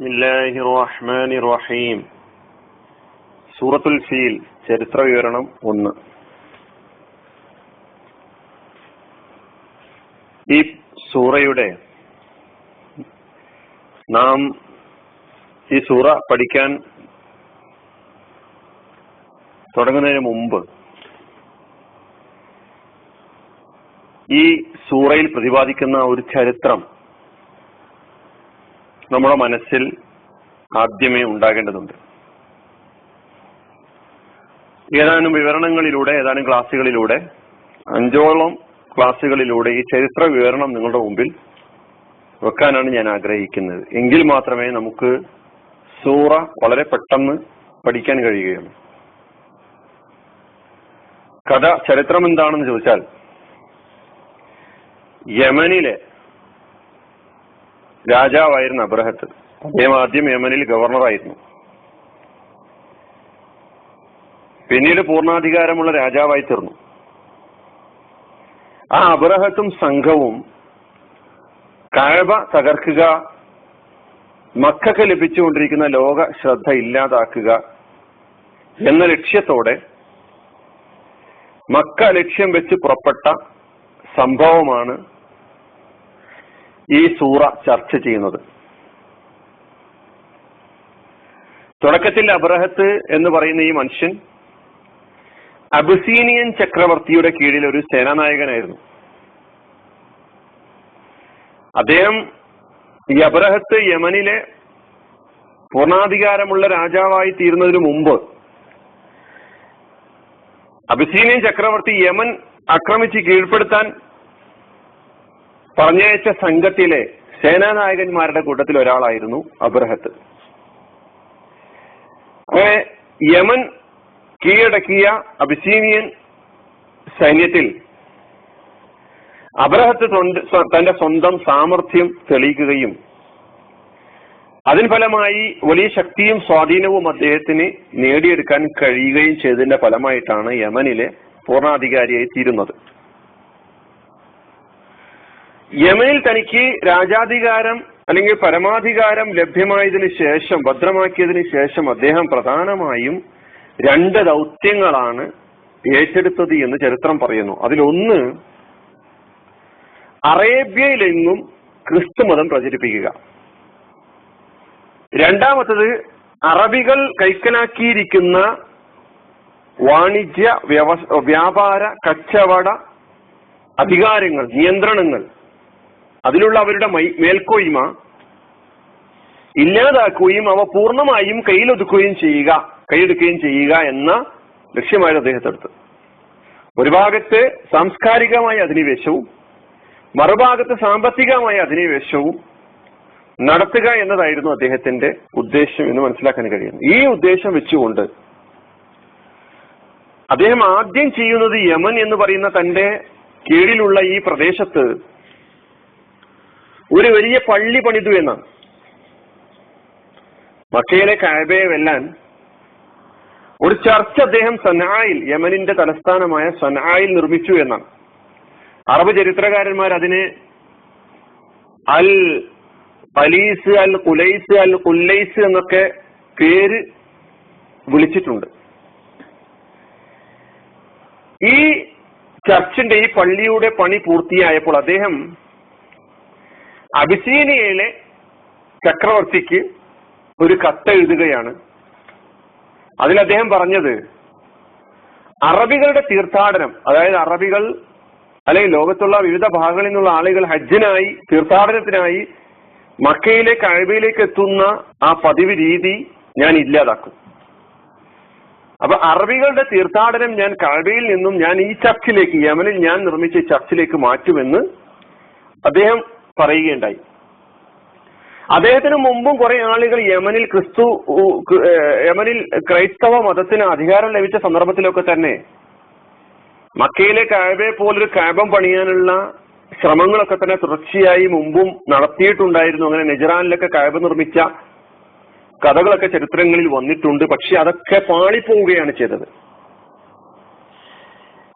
ബിസ്മില്ലാഹി റഹ്മാൻ റഹീം സൂറത്തുൽ ഫീൽ ചരിത്ര വിവരണം ഒന്ന്. ഈ സൂറയുടെ നാം ഈ സൂറ പഠിക്കാൻ തുടങ്ങുന്നതിന് മുമ്പ് ഈ സൂറയിൽ പ്രതിപാദിക്കുന്ന ഒരു ചരിത്രം നമ്മുടെ മനസ്സിൽ ആദ്യമേ ഉണ്ടാകേണ്ടതുണ്ട്. ഏതാനും വിവരണങ്ങളിലൂടെ ഏതാനും ക്ലാസ്സുകളിലൂടെ അഞ്ചോളം ക്ലാസ്സുകളിലൂടെ ഈ ചരിത്ര വിവരണം നിങ്ങളുടെ മുമ്പിൽ വെക്കാനാണ് ഞാൻ ആഗ്രഹിക്കുന്നത്. എങ്കിൽ മാത്രമേ നമുക്ക് സൂറ വളരെ പെട്ടെന്ന് പഠിക്കാൻ കഴിയുകയുള്ളൂ. കഥ ചരിത്രം എന്താണെന്ന് ചോദിച്ചാൽ യമനിലെ രാജാവായിരുന്ന അബ്രഹത്ത്. അദ്ദേഹം ആദ്യം യമനിൽ ഗവർണറായിരുന്നു. പിന്നീട് പൂർണാധികാരമുള്ള രാജാവായി തീർന്നു. ആ അബ്രഹത്തും സംഘവും കഴവ തകർക്കുക മക്കൾക്ക് ലഭിച്ചുകൊണ്ടിരിക്കുന്ന ലോക ശ്രദ്ധ ഇല്ലാതാക്കുക എന്ന ലക്ഷ്യത്തോടെ മക്ക ലക്ഷ്യം വെച്ച് പുറപ്പെട്ട സംഭവമാണ് ഈ സൂറ ചർച്ച ചെയ്യുന്നത്. തുടക്കത്തിൽ അബ്രഹത്ത് എന്ന് പറയുന്ന ഈ മനുഷ്യൻ അബുസീനിയൻ ചക്രവർത്തിയുടെ കീഴിൽ ഒരു സേനാനായകനായിരുന്നു. അദ്ദേഹം ഈ അബ്രഹത്ത് യമനിലെ പൂർണാധികാരമുള്ള രാജാവായി തീരുന്നതിനു മുമ്പ് അബിസീനിയൻ ചക്രവർത്തി യമൻ ആക്രമിച്ച് കീഴ്പ്പെടുത്താൻ പറഞ്ഞയച്ച സംഘത്തിലെ സേനാനായകന്മാരുടെ കൂട്ടത്തിൽ ഒരാളായിരുന്നു അബ്രഹത്ത്. യമൻ കീഴടക്കിയ അബിസീനിയൻ സൈന്യത്തിൽ അബ്രഹത്ത് തന്റെ സ്വന്തം സാമർഥ്യം തെളിയിക്കുകയും അതിന് ഫലമായി വലിയ ശക്തിയും സ്വാധീനവും അദ്ദേഹത്തിന് നേടിയെടുക്കാൻ കഴിയുകയും ചെയ്തതിന്റെ ഫലമായിട്ടാണ് യമനിലെ പൂർണാധികാരിയായി തീരുന്നത്. യമനിൽ തനിക്ക് രാജാധികാരം അല്ലെങ്കിൽ പരമാധികാരം ലഭ്യമായതിനു ശേഷം ഭദ്രമാക്കിയതിനു ശേഷം അദ്ദേഹം പ്രധാനമായും രണ്ട് ദൗത്യങ്ങളാണ് ഏറ്റെടുത്തത് എന്ന് ചരിത്രം പറയുന്നു. അതിലൊന്ന് അറേബ്യയിലെങ്ങും ക്രിസ്തുമതം പ്രചരിപ്പിക്കുക. രണ്ടാമത്തത് അറബികൾ കൈക്കലാക്കിയിരിക്കുന്ന വാണിജ്യ വ്യവ വ്യാപാര കച്ചവട അധികാരങ്ങൾ നിയന്ത്രണങ്ങൾ. അതിലുള്ള അവരുടെ മേൽക്കോയ്മ ഇല്ലാതാക്കുകയും അവ പൂർണമായും കയ്യിലൊതുക്കുകയും ചെയ്യുക കൈയെടുക്കുകയും ചെയ്യുക എന്ന ലക്ഷ്യമായിരുന്നു അദ്ദേഹത്തെടുത്ത് ഒരു ഭാഗത്ത് സാംസ്കാരികമായ അധിനിവേശവും മറുഭാഗത്ത് സാമ്പത്തികമായ അധിനിവേശവും നടത്തുക എന്നതായിരുന്നു അദ്ദേഹത്തിന്റെ ഉദ്ദേശം എന്ന് മനസ്സിലാക്കാൻ കഴിയുന്നു ഈ ഉദ്ദേശം വെച്ചുകൊണ്ട് അദ്ദേഹം ആദ്യം ചെയ്യുന്നത് യമൻ എന്ന് പറയുന്ന തന്റെ കീഴിലുള്ള ഈ പ്രദേശത്ത് ഒരു വലിയ പള്ളി പണിതു എന്നാണ്. മക്കയിലെ കായബയെ വെല്ലാൻ ഒരു ചർച്ച് അദ്ദേഹം സനായിൽ യമനിന്റെ തലസ്ഥാനമായ സനായിൽ നിർമ്മിച്ചു എന്നാണ്. അറബ് ചരിത്രകാരന്മാർ അതിനെ അൽ പലീസ് അൽ കുലൈസ് അൽ കുല്ലൈസ് എന്നൊക്കെ പേര് വിളിച്ചിട്ടുണ്ട്. ഈ ചർച്ചിന്റെ ഈ പള്ളിയുടെ പണി പൂർത്തിയായപ്പോൾ അദ്ദേഹം അബിസീനിയയിലെ ചക്രവർത്തിക്ക് ഒരു കത്ത് എഴുതുകയാണ്. അതിൽ അദ്ദേഹം പറഞ്ഞത് അറബികളുടെ തീർത്ഥാടനം അതായത് അറബികൾ അല്ലെങ്കിൽ ലോകത്തുള്ള വിവിധ ഭാഗങ്ങളിൽ നിന്നുള്ള ആളുകൾ ഹജ്ജിനായി തീർത്ഥാടനത്തിനായി മക്കയിലെ കഴബയിലേക്ക് എത്തുന്ന ആ പതിവ് രീതി ഞാൻ ഇല്ലാതാക്കും. അപ്പൊ അറബികളുടെ തീർത്ഥാടനം ഞാൻ കഴബയിൽ നിന്നും ഞാൻ ഈ ചർച്ചിലേക്ക് യമനിൽ ഞാൻ നിർമ്മിച്ച ചർച്ചിലേക്ക് മാറ്റുമെന്ന് അദ്ദേഹം പറയുകയുണ്ടായി. അദ്ദേഹത്തിന് മുമ്പും കുറെ ആളുകൾ യമനിൽ ക്രിസ്തു യമനിൽ ക്രൈസ്തവ മതത്തിന് അധികാരം ലഭിച്ച സന്ദർഭത്തിലൊക്കെ തന്നെ മക്കയിലെ കാബയെ പോലൊരു കാബം പണിയാനുള്ള ശ്രമങ്ങളൊക്കെ തന്നെ തുടർച്ചയായി മുമ്പും നടത്തിയിട്ടുണ്ടായിരുന്നു. അങ്ങനെ നെജറാനിലൊക്കെ കാബ് നിർമ്മിച്ച കഥകളൊക്കെ ചരിത്രങ്ങളിൽ വന്നിട്ടുണ്ട്. പക്ഷെ അതൊക്കെ പാളിപ്പോവുകയാണ് ചെയ്തത്.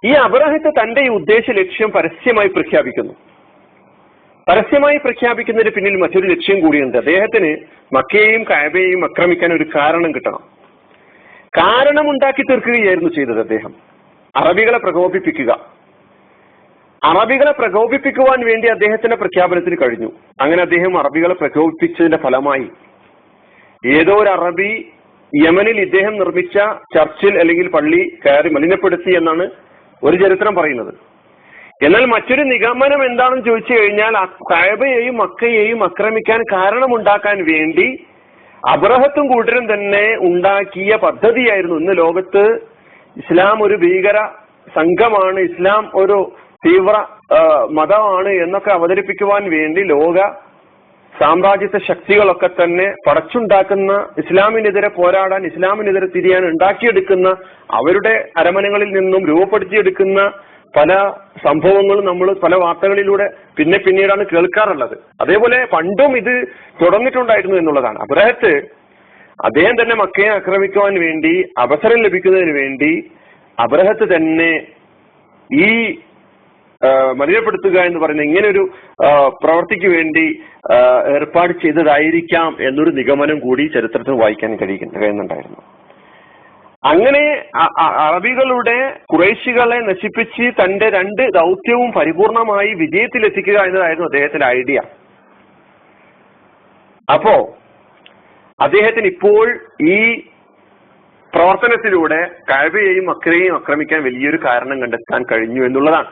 ഈ അബ്രഹത്തെ തന്റെ ഈ ഉദ്ദേശ ലക്ഷ്യം പരസ്യമായി പ്രഖ്യാപിക്കുന്നു. പരസ്യമായി പ്രഖ്യാപിക്കുന്നതിന് പിന്നിൽ മറ്റൊരു ലക്ഷ്യം കൂടിയുണ്ട്. അദ്ദേഹത്തിന് മക്കയെയും കായബയെയും ആക്രമിക്കാൻ ഒരു കാരണം കിട്ടണം. കാരണം ഉണ്ടാക്കി തീർക്കുകയായിരുന്നു ചെയ്തത് അദ്ദേഹം. അറബികളെ പ്രകോപിപ്പിക്കുക. അറബികളെ പ്രകോപിപ്പിക്കുവാൻ വേണ്ടി അദ്ദേഹത്തിന്റെ പ്രഖ്യാപനത്തിന് കഴിഞ്ഞു. അങ്ങനെ അദ്ദേഹം അറബികളെ പ്രകോപിപ്പിച്ചതിന്റെ ഫലമായി ഏതോ ഒരു അറബി യമനിൽ ഇദ്ദേഹം നിർമ്മിച്ച ചർച്ചിൽ അല്ലെങ്കിൽ പള്ളി കയറി മലിനപ്പെടുത്തി എന്നാണ് ഒരു ചരിത്രം പറയുന്നത്. എന്നാൽ മറ്റൊരു നിഗമനം എന്താണെന്ന് ചോദിച്ചു കഴിഞ്ഞാൽ കഴബയെയും മക്കയെയും ആക്രമിക്കാൻ കാരണമുണ്ടാക്കാൻ വേണ്ടി അബ്രഹത്തും കൂട്ടരും തന്നെ ഉണ്ടാക്കിയ പദ്ധതിയായിരുന്നു. ഇന്ന് ലോകത്ത് ഇസ്ലാം ഒരു ഭീകര സംഘമാണ്. ഇസ്ലാം ഒരു തീവ്ര മതമാണ് എന്നൊക്കെ അവതരിപ്പിക്കുവാൻ വേണ്ടി ലോക സാമ്രാജ്യത്തെ ശക്തികളൊക്കെ തന്നെ പടച്ചുണ്ടാക്കുന്ന ഇസ്ലാമിനെതിരെ പോരാടാൻ ഇസ്ലാമിനെതിരെ തിരിയാൻ ഉണ്ടാക്കിയെടുക്കുന്ന അവരുടെ അരമനകളിൽ നിന്നും രൂപപ്പെടുത്തിയെടുക്കുന്ന പല സംഭവങ്ങളും നമ്മൾ പല വാർത്തകളിലൂടെ പിന്നെ പിന്നീടാണ് കേൾക്കാറുള്ളത്. അതേപോലെ പണ്ടും ഇത് തുടർന്നിട്ടുണ്ടായിരുന്നു എന്നുള്ളതാണ്. അബ്രഹത്ത് അദ്ദേഹം തന്നെ മക്കയെ ആക്രമിക്കുവാൻ വേണ്ടി അവസരം ലഭിക്കുന്നതിന് വേണ്ടി അബ്രഹത്ത് തന്നെ ഈ മലിനപ്പെടുത്തുക എന്ന് പറയുന്ന ഇങ്ങനെ ഒരു പ്രവർത്തിക്ക് വേണ്ടി ഏർപ്പാട് ചെയ്തതായിരിക്കാം എന്നൊരു നിഗമനം കൂടി ചരിത്രത്തിൽ വായിക്കാൻ കഴിയുന്നുണ്ടായിരുന്നു. അങ്ങനെ അറബികളുടെ കുറേശികളെ നശിപ്പിച്ച് തന്റെ രണ്ട് ദൗത്യവും പരിപൂർണമായി വിജയത്തിലെത്തിക്കുക എന്നതായിരുന്നു അദ്ദേഹത്തിന്റെ ഐഡിയ അപ്പോ അദ്ദേഹത്തിന് ഇപ്പോൾ ഈ പ്രവർത്തനത്തിലൂടെ കഴവയെയും അക്രയെയും ആക്രമിക്കാൻ വലിയൊരു കാരണം കണ്ടെത്താൻ കഴിഞ്ഞു എന്നുള്ളതാണ്.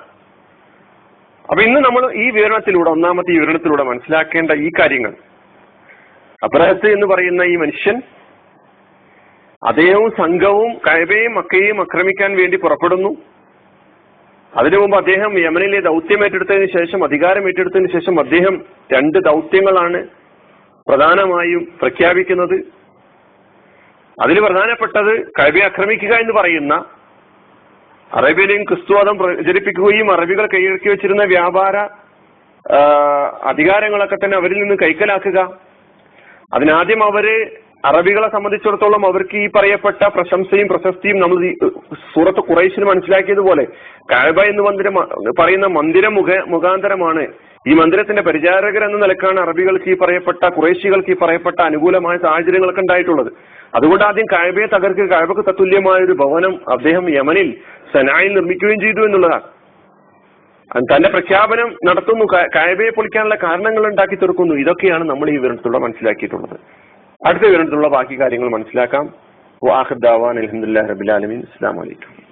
അപ്പൊ ഇന്ന് നമ്മൾ ഈ വിവരണത്തിലൂടെ ഒന്നാമത്തെ ഈ വിവരണത്തിലൂടെ മനസ്സിലാക്കേണ്ട ഈ കാര്യങ്ങൾ. അബ്രഹത്ത് എന്ന് പറയുന്ന ഈ മനുഷ്യൻ അദ്ദേഹവും സംഘവും കഴബയും മക്കയും ആക്രമിക്കാൻ വേണ്ടി പുറപ്പെടുന്നു. അതിനു മുമ്പ് അദ്ദേഹം യമനിലെ ദൗത്യം ഏറ്റെടുത്തതിന് ശേഷം അധികാരം ഏറ്റെടുത്തതിന് ശേഷം അദ്ദേഹം രണ്ട് ദൗത്യങ്ങളാണ് പ്രധാനമായും പ്രഖ്യാപിക്കുന്നത്. അതിൽ പ്രധാനപ്പെട്ടത് കഴബയെ ആക്രമിക്കുക എന്ന് പറയുന്ന അറേബ്യയിലെയും ക്രിസ്തുവാദം പ്രചരിപ്പിക്കുകയും അറബികൾ കൈയടക്കി വെച്ചിരുന്ന വ്യാപാര അധികാരങ്ങളൊക്കെ തന്നെ അവരിൽ നിന്ന് കൈക്കലാക്കുക. അതിനാദ്യം അവർ അറബികളെ സംബന്ധിച്ചിടത്തോളം അവർക്ക് ഈ പറയപ്പെട്ട പ്രശംസയും പ്രശസ്തിയും നമ്മൾ സൂറത്ത് കുറേശിന് മനസ്സിലാക്കിയതുപോലെ കായബ എന്ന് മന്ദിരം പറയുന്ന മന്ദിരം മുഖ മുഖാന്തരമാണ്. ഈ മന്ദിരത്തിന്റെ പരിചാരകർ എന്ന നിലക്കാണ് അറബികൾക്ക് ഈ പറയപ്പെട്ട കുറേശികൾക്ക് ഈ പറയപ്പെട്ട അനുകൂലമായ സാഹചര്യങ്ങളൊക്കെ ഉണ്ടായിട്ടുള്ളത്. അതുകൊണ്ട് ആദ്യം കായബയെ തകർക്ക് കായബക്ക് തത്തുല്യമായ ഒരു ഭവനം അദ്ദേഹം യമനിൽ സനായിൽ നിർമ്മിക്കുകയും ചെയ്തു എന്നുള്ളതാണ്. തന്റെ പ്രഖ്യാപനം നടത്തുന്നു. കായബയെ പൊളിക്കാനുള്ള കാരണങ്ങൾ ഉണ്ടാക്കി തീർക്കുന്നു. ഇതൊക്കെയാണ് നമ്മൾ ഈ വിവരത്തിലൂടെ മനസ്സിലാക്കിയിട്ടുള്ളത്. അടുത്ത വിവരണത്തിലുള്ള ബാക്കി കാര്യങ്ങൾ മനസ്സിലാക്കാം. വാഹിദ് ദാവാൻ അലഹമുല്ലാ റബിലാലമീൻ അസ്സാം വലൈക്കും